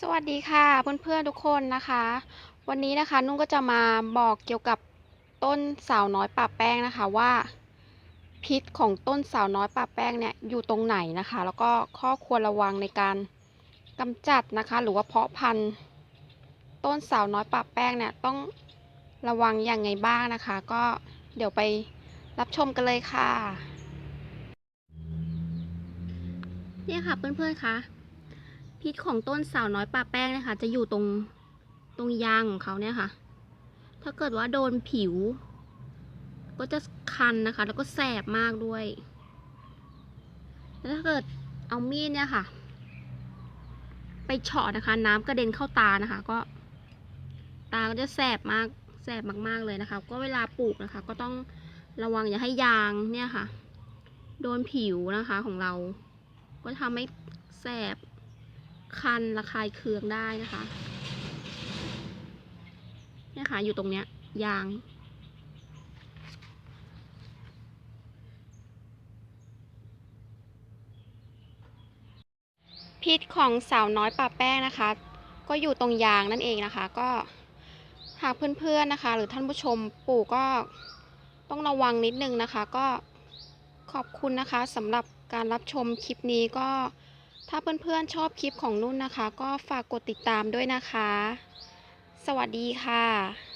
สวัสดีค่ะเพื่อนๆทุกคนนะคะ วันนี้นะคะนุ่นก็จะมาบอกเกี่ยวกับต้นสาวน้อยป่าแป้งนะคะว่าพิษของต้นสาวน้อยป่าแป้งเนี่ยอยู่ตรงไหนนะคะ แล้วก็ข้อควรระวังในการกำจัดนะคะ หรือว่าเพาะพันธุ์ต้นสาวน้อยป่าแป้งเนี่ยต้องระวังอย่างไงบ้างนะคะ ก็เดี๋ยวไปรับชมกันเลยค่ะ เนี่ยค่ะเพื่อนๆคะ พิษของต้นสาวน้อยปลาแป้งนะคะ จะอยู่ตรงตรงยางของเขาเนี่ยค่ะ ถ้าเกิดว่าโดนผิว ก็จะคันนะคะ แล้วก็แสบมากด้วย แล้วถ้าเกิดเอามีดเนี่ยค่ะ ไปเฉาะนะคะ น้ำกระเด็นเข้าตานะคะ ก็ ตาก็จะแสบมากแสบมากๆเลยนะคะ ก็เวลาปลูกนะคะ ก็ต้องระวังอย่าให้ยางเนี่ยค่ะ โดนผิวนะคะของเรา ก็ทำให้แสบ คันระคายเคืองได้นะคะเนี่ยค่ะอยู่ตรงเนี้ย ยาง พิษของสาวน้อยป่าแป้งนะคะ ก็อยู่ตรงยางนั่นเองนะคะ ก็หากเพื่อนๆนะคะ หรือท่านผู้ชมปลูกก็ต้องระวังนิดนึงนะคะ ก็ขอบคุณนะคะสำหรับการรับชมคลิปนี้ก็ ถ้าเพื่อนๆชอบคลิปของนุ่นนะคะ ก็ฝากกดติดตามด้วยนะคะ สวัสดีค่ะ